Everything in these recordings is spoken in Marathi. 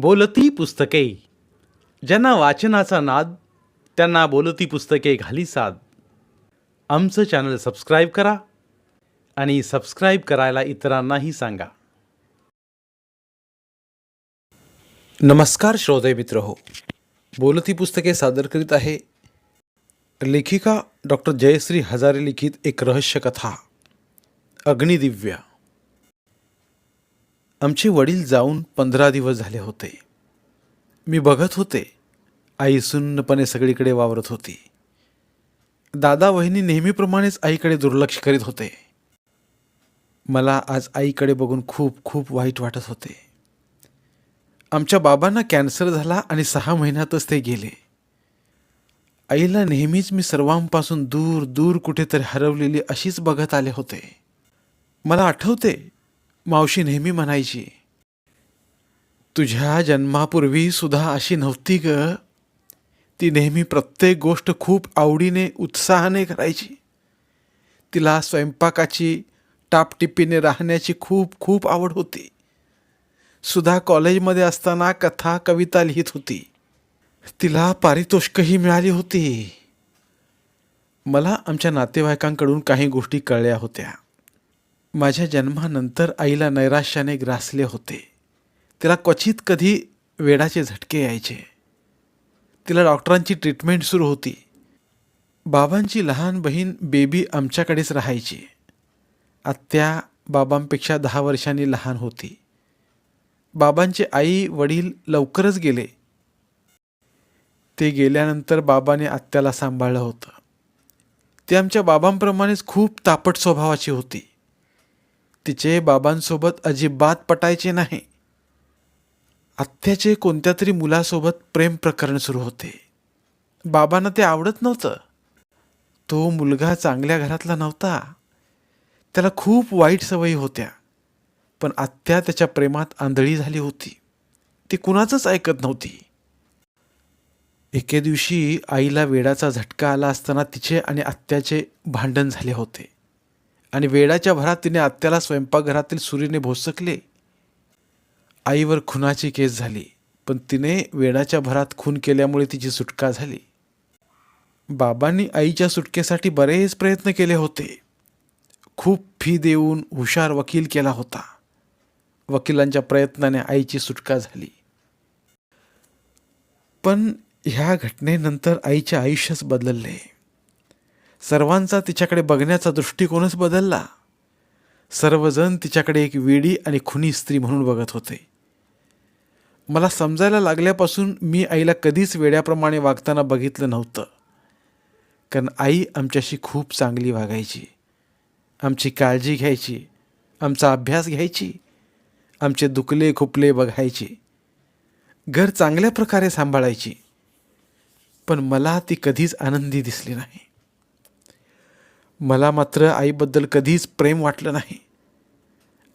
बोलती पुस्तके. ज्यांना वाचनाचा नाद त्यांना बोलती पुस्तके घाली साद. आमचं चॅनल सबस्क्राईब करा आणि सबस्क्राईब करायला इतरांनाही सांगा. नमस्कार श्रोते मित्र हो. बोलती पुस्तके सादर करीत आहे लेखिका डॉक्टर जयश्री हजारे लिखित एक रहस्यकथा अग्निदिव्या. आमचे वडील जाऊन पंधरा दिवस झाले होते. मी बघत होते. आई सुन्नपणे सगळीकडे वावरत होती. दादा वहिनी नेहमीप्रमाणेच आईकडे दुर्लक्ष करीत होते. मला आज आईकडे बघून खूप खूप वाईट वाटत होते. आमच्या बाबांना कॅन्सर झाला आणि सहा महिन्यातच ते गेले. आईला नेहमीच मी सर्वांपासून दूर दूर कुठेतरी हरवलेली अशीच बघत आले होते. मला आठवते मावशी नेहमी म्हणायची तुझ्या जन्मापूर्वी सुद्धा अशी नव्हती ग. ती नेहमी प्रत्येक गोष्ट खूप आवडीने उत्साहाने करायची. तिला स्वयंपाकाची टापटिपीने राहण्याची खूप खूप आवड होती. सुधा कॉलेजमध्ये असताना कथा कविता लिहित होती. तिला पारितोषिकही मिळाली होती. मला आमच्या नातेवाईकांकडून काही गोष्टी कळल्या होत्या. माझ्या जन्मानंतर आईला नैराश्याने ग्रासले होते. तिला क्वचित कधी वेडाचे झटके यायचे. तिला डॉक्टरांची ट्रीटमेंट सुरू होती. बाबांची लहान बहीण बेबी आमच्याकडेच राहायची. आत्या बाबांपेक्षा दहा वर्षांनी लहान होती. बाबांचे आई वडील लवकरच गेले. ते गेल्यानंतर बाबाने आत्याला सांभाळलं होतं. ती आमच्या बाबांप्रमाणेच खूप तापट स्वभावाची होती. तिचे बाबांसोबत अजिबात पटायचे नाही. आत्याचे कोणत्या तरी मुलासोबत प्रेम प्रकरण सुरू होते. बाबांना ते आवडत नव्हतं. तो मुलगा चांगल्या घरातला नव्हता. त्याला खूप वाईट सवयी होत्या. पण आत्या त्याच्या प्रेमात आंधळी झाली होती. ती कुणाचंच ऐकत नव्हती. एके दिवशी आईला वेडाचा झटका आला असताना तिचे आणि आत्याचे भांडण झाले होते. आणि वेडाच्या भरात तिने आत्याला स्वयंपाकघरातील सुरीने भोसकले. आईवर खुनाची केस झाली पण तिने वेडाच्या भरात खून केल्यामुळे तिची सुटका झाली. बाबांनी आईच्या सुटकेसाठी बरेच प्रयत्न केले होते. खूप फी देऊन हुशार वकील केला होता. वकिलांच्या प्रयत्नाने आईची सुटका झाली. पण ह्या घटनेनंतर आईचे आयुष्यच बदलले. सर्वांचा तिच्याकडे बघण्याचा दृष्टिकोनच बदलला. सर्वजण तिच्याकडे एक वेडी आणि खुनी स्त्री म्हणून बघत होते. मला समजायला लागल्यापासून मी आईला कधीच वेड्याप्रमाणे वागताना बघितलं नव्हतं. कारण आई आमच्याशी खूप चांगली वागायची. आमची काळजी घ्यायची. आमचा अभ्यास घ्यायची. आमचे दुखले खुपले बघायची. घर चांगल्या प्रकारे सांभाळायची. पण मला ती कधीच आनंदी दिसली नाही. मला मात्र आईबद्दल कधीच प्रेम वाटलं नाही.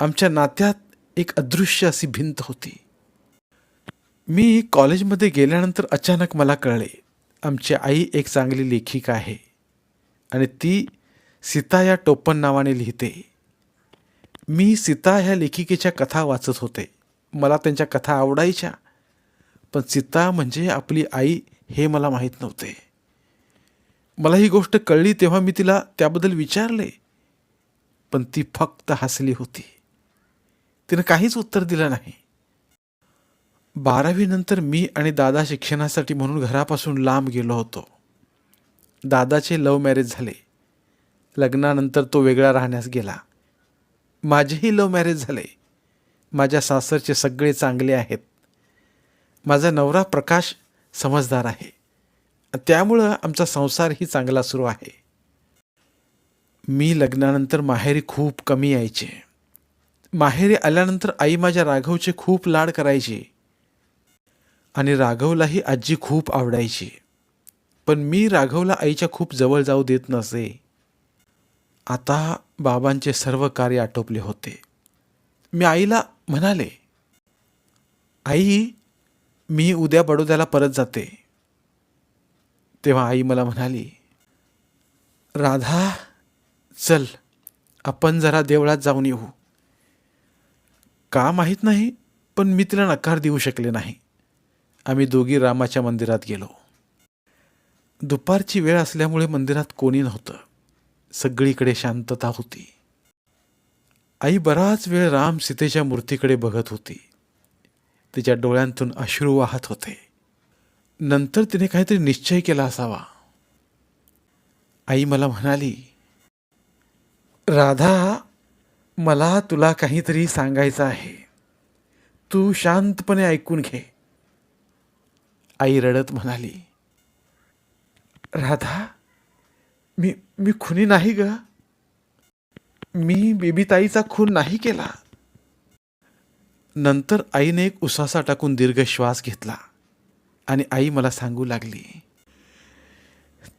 आमच्या नात्यात एक अदृश्य अशी भिंत होती. मी कॉलेजमध्ये गेल्यानंतर अचानक मला कळले आमची आई एक चांगली लेखिका आहे आणि ती सीता या टोपण नावाने लिहिते. मी सीता ह्या लेखिकेच्या कथा वाचत होते. मला त्यांच्या कथा आवडायच्या पण सीता म्हणजे आपली आई हे मला माहीत नव्हते. मला ही गोष्ट कळली तेव्हा मी तिला त्याबद्दल विचारले पण ती फक्त हसली होती. तिनं काहीच उत्तर दिलं नाही. बारावीनंतर मी आणि दादा शिक्षणासाठी म्हणून घरापासून लांब गेलो होतो. दादाचे लव्ह मॅरेज झाले. लग्नानंतर तो वेगळा राहण्यास गेला. माझेही लव्ह मॅरेज झाले. माझ्या सासरचे सगळे चांगले आहेत. माझा नवरा प्रकाश समजदार आहे. त्यामुळं आमचा संसारही चांगला सुरू आहे. मी लग्नानंतर माहेरी खूप कमी यायचे. माहेरी आल्यानंतर आई माझ्या राघवचे खूप लाड करायची. आणि राघवलाही आजी खूप आवडायची. पण मी राघवला आईच्या खूप जवळ जाऊ देत नसे. आता बाबांचे सर्व कार्य आटोपले होते. मी आईला म्हणाले आई मी उद्या बडोद्याला परत जाते. तेव्हा आई मला म्हणाली राधा चल आपण जरा देवळात जाऊन येऊ. का माहीत नाही पण मी तिला नकार देऊ शकले नाही. आम्ही दोघी रामाच्या मंदिरात गेलो. दुपारची वेळ असल्यामुळे मंदिरात कोणी नव्हतं. सगळीकडे शांतता होती. आई बराच वेळ राम सीतेच्या मूर्तीकडे बघत होती. तिच्या डोळ्यांतून अश्रू वाहत होते. नंतर तिने काहीतरी निश्चय केला असावा. आई मला म्हणाली राधा मला तुला काहीतरी सांगायचं आहे. तू शांतपणे ऐकून घे. आई रडत म्हणाली राधा मी मी खुनी नाही ग. मी बेबीताईचा खून नाही केला. नंतर आईने एक उसासा टाकून दीर्घ श्वास घेतला. आणि आई मला सांगू लागली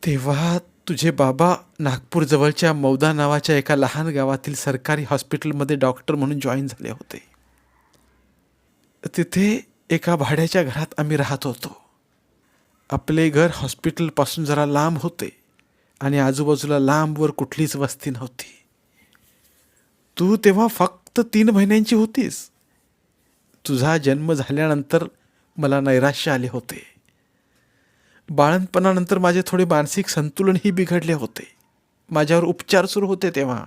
तेव्हा तुझे बाबा नागपूरजवळच्या मौदा नावाच्या एका लहान गावातील सरकारी हॉस्पिटलमध्ये डॉक्टर म्हणून जॉईन झाले होते. तिथे एका भाड्याच्या घरात आम्ही राहत होतो. आपले घर हॉस्पिटलपासून जरा लांब होते आणि आजूबाजूला लांबवर कुठलीच वस्ती नव्हती. तू तेव्हा फक्त तीन महिन्यांची होतीस. तुझा जन्म झाल्यानंतर मला नैराश्य आले होते. बाळणपणानंतर माझे थोडे मानसिक संतुलनही बिघडले होते. माझ्यावर उपचार सुरू होते तेव्हा.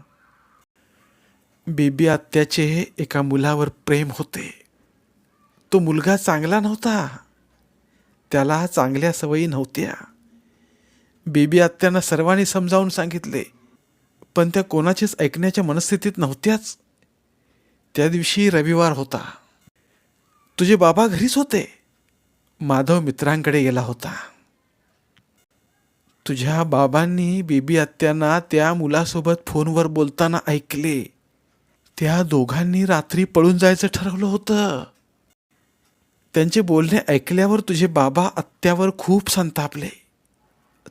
बेबी आत्याचे एका मुलावर प्रेम होते. तो मुलगा चांगला नव्हता. त्याला चांगल्या सवयी नव्हत्या. बेबी आत्यांना सर्वांनी समजावून सांगितले पण त्या कोणाचीच ऐकण्याच्या मनस्थितीत नव्हत्याच. त्या दिवशी रविवार होता. तुझे बाबा घरीच होते. माधव मित्रांकडे गेला होता. तुझ्या बाबांनी बेबी आत्यांना त्या मुलासोबत फोनवर बोलताना ऐकले. त्या दोघांनी रात्री पळून जायचं ठरवलं होतं. त्यांचे बोलणे ऐकल्यावर तुझे बाबा आत्यावर खूप संतापले.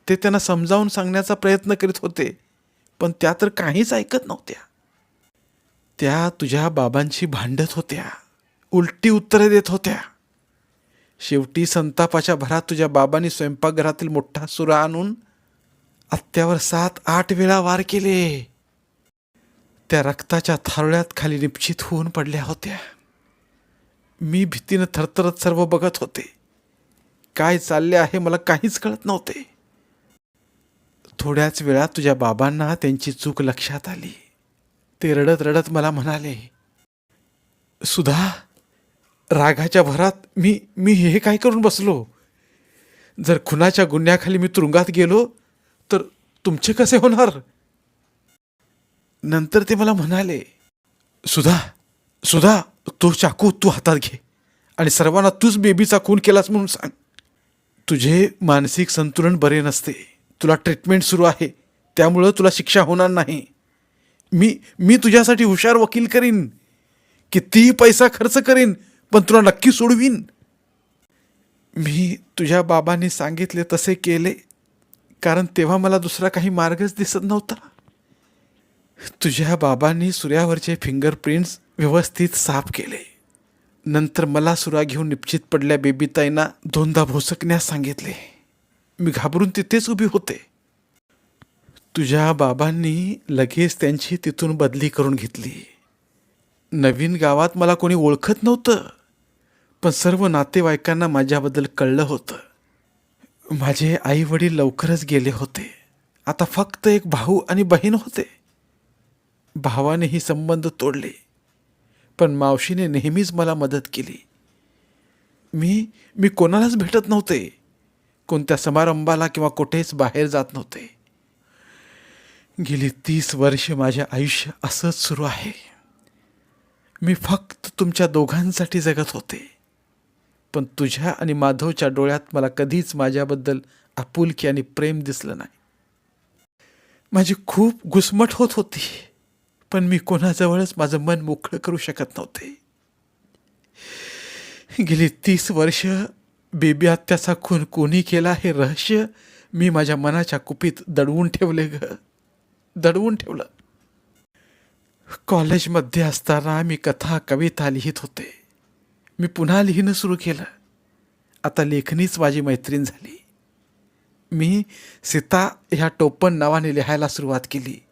ते त्यांना समजावून सांगण्याचा प्रयत्न करीत होते पण त्या तर काहीच ऐकत नव्हत्या. त्या तुझ्या बाबांशी भांडत होत्या. उलटी उत्तरे देत होत्या. शेवटी संतापाच्या भरात तुझ्या बाबांनी स्वयंपाकघरातील मोठा सुरा आणून आत्यावर सात आठ वेळा वार केले. त्या रक्ताच्या थारोळ्यात खाली निप्चित होऊन पडल्या होत्या. मी भीतीनं थरथरत सर्व बघत होते. काय चालले आहे मला काहीच कळत नव्हते. थोड्याच वेळात तुझ्या बाबांना त्यांची चूक लक्षात आली. ते रडत रडत मला म्हणाले सुधा रागाच्या भरात मी मी हे काय करून बसलो? जर खुनाच्या गुन्ह्याखाली मी तुरुंगात गेलो तर तुमचे कसे होणार? नंतर ते मला म्हणाले सुधा सुधा तो चाकू तू हातात घे आणि सर्वांना तूच बेबीचा खून केलास म्हणून सांग. तुझे मानसिक संतुलन बरे नसते. तुला ट्रीटमेंट सुरू आहे. त्यामुळं तुला शिक्षा होणार नाही. मी मी तुझ्यासाठी हुशार वकील करीन. कितीही पैसा खर्च करीन पण तुला नक्की सोडवीन. मी तुझ्या बाबांनी सांगितले तसे केले कारण तेव्हा मला दुसरा काही मार्गच दिसत नव्हता. तुझ्या बाबांनी सूर्यावरचे फिंगरप्रिंट्स व्यवस्थित साफ केले. नंतर मला सुरा घेऊन निश्चित पडल्या बेबीताईंना दोनदा भोसकण्यास सांगितले. मी घाबरून तिथेच उभी होते. तुझ्या बाबांनी लगेच त्यांची तिथून बदली करून घेतली. नवीन गावात मला कोणी ओळखत नव्हतं. पण सर्व नातेवाईकांना माझ्याबद्दल कळलं होतं. माझे आई वडील लवकरच गेले होते. आता फक्त एक भाऊ आणि बहीण होते. भावानेही संबंध तोडले. पण मावशीने नेहमीच मला मदत केली. मी मी कोणालाच भेटत नव्हते. कोणत्या समारंभाला किंवा कुठेच बाहेर जात नव्हते. गेली तीस वर्ष माझे आयुष्य असंच सुरू आहे. मी फक्त तुमच्या दोघांसाठी जगत होते. पण तुझ्या आणि माधवच्या डोळ्यात मला कधीच माझ्याबद्दल आपुलकी आणि प्रेम दिसलं नाही. माझी खूप घुसमट होत होती पण मी कोणाजवळच माझं मन मोकळं करू शकत नव्हते. गेली तीस वर्ष बेबी आत्याचा खून कोणी केला हे रहस्य मी माझ्या मनाच्या कुपीत दडवून ठेवले ग. दडवून ठेवलं. कॉलेजमध्ये असताना मी कथा कविता लिहित होते. मी पुन्हा लिहिणं सुरू केलं. आता लेखनीच माझी मैत्रीण झाली. मी सीता ह्या टोपण नावाने लिहायला सुरुवात केली.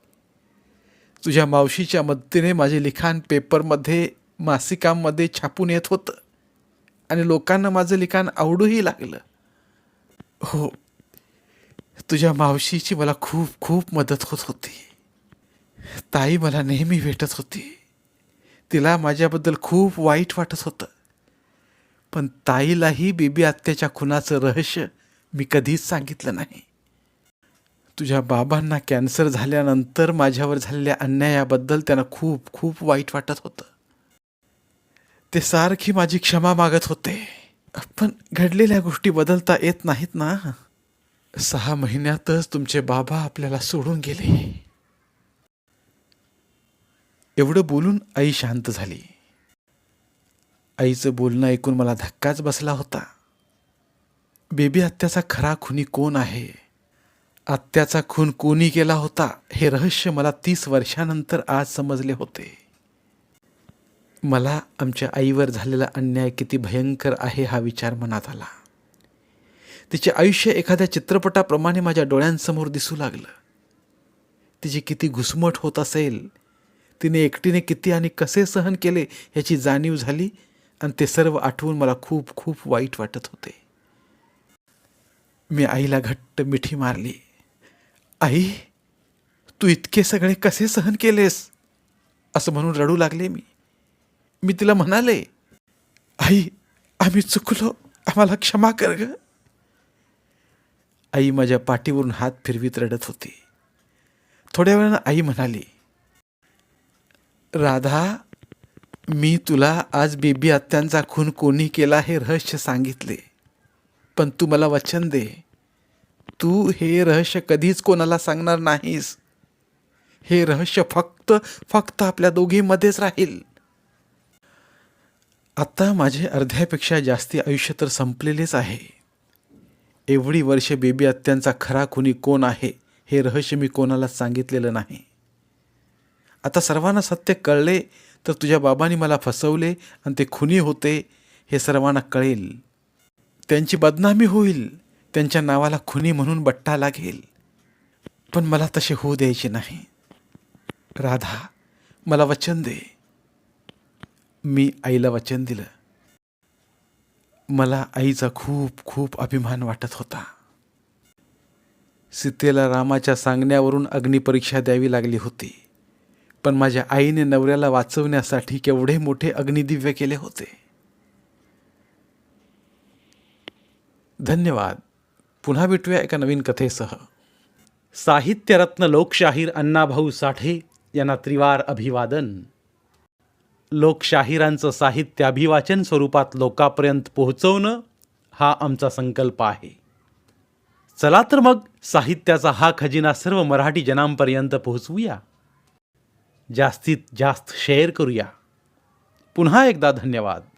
तुझ्या मावशीच्या मदतीने माझे लिखाण पेपरमध्ये मासिकांमध्ये छापून येत होतं आणि लोकांना माझं लिखाण आवडूही लागलं. हो तुझ्या मावशीची मला खूप खूप मदत होत होती. ताई मला नेहमी भेटत होती. तिला माझ्याबद्दल खूप वाईट वाटत होतं. पण ताईलाही बेबी आत्याच्या खुनाचं रहस्य मी कधीच सांगितलं नाही. तुझ्या बाबांना कॅन्सर झाल्यानंतर माझ्यावर झालेल्या अन्यायाबद्दल त्यांना खूप खूप वाईट वाटत होतं. ते सारखी माझी क्षमा मागत होते. पण घडलेल्या गोष्टी बदलता येत नाहीत ना. सहा महिन्यातच तुमचे बाबा आपल्याला सोडून गेले. एवढं बोलून आई शांत झाली. आईचं बोलणं ऐकून मला धक्काच बसला होता. बेबी आत्याचा खरा खुनी कोण आहे? आत्याचा खून कोणी केला होता? हे रहस्य मला तीस वर्षानंतर आज समजले होते. मला आमच्या आईवर झालेला अन्याय किती भयंकर आहे हा विचार मनात आला. तिचे आयुष्य एखाद्या चित्रपटाप्रमाणे माझ्या डोळ्यांसमोर दिसू लागलं. तिची किती घुसमट होत असेल? तिने एकटीने किती आणि कसे सहन केले याची जाणीव झाली? आणि ते सर्व आठवून मला खूप खूप वाईट वाटत होते. मी आईला घट्ट मिठी मारली. आई तू इतके सगळे कसे सहन केलेस? असं म्हणून रडू लागले मी. मी तिला म्हणाले आई आम्ही चुकलो. आम्हाला क्षमा कर ग. आई माझ्या पाठीवरून हात फिरवीत रडत होती. थोड्या वेळानं आई म्हणाली राधा मी तुला आज बेबी आत्यांचा खून कोणी केला हे रहस्य सांगितले. पण तू मला वचन दे. तू हे रहस्य कधीच कोणाला सांगणार नाहीस. हे रहस्य फक्त फक्त आपल्या दोघीमध्येच राहील. आता माझे अर्ध्यापेक्षा जास्ती आयुष्य तर संपलेलेच आहे. एवढी वर्षे बेबी आत्यांचा खरा खुनी कोण आहे हे रहस्य मी कोणालाच सांगितलेलं नाही. आता सर्वांना सत्य कळले तर तुझ्या बाबांनी मला फसवले आणि ते खुनी होते हे सर्वांना कळेल. त्यांची बदनामी होईल त्यांच्या नावाला खुनी म्हणून बट्टा लागेल. पण मला तसे होऊ द्यायचे नाही. राधा मला वचन दे. मी आईला वचन दिलं. मला आईचा खूप खूप अभिमान वाटत होता. सीतेला रामाच्या सांगण्यावरून अग्निपरीक्षा द्यावी लागली होती. पण माझ्या आईने नवऱ्याला वाचवण्यासाठी केवढे मोठे अग्निदिव्य केले होते. धन्यवाद. पुन्हा भेटूया एका नवीन कथेसह. साहित्यरत्न लोकशाहीर अण्णाभाऊ साठे यांना त्रिवार अभिवादन. लोकशाहिरांचं साहित्य अभिवाचन स्वरूपात लोकापर्यंत पोहोचवणं हा आमचा संकल्प आहे. चला तर मग साहित्याचा हा खजिना सर्व मराठी जनांपर्यंत पोहोचवूया. जास्तीत जास्त शेअर करूया. पुन्हा एकदा धन्यवाद.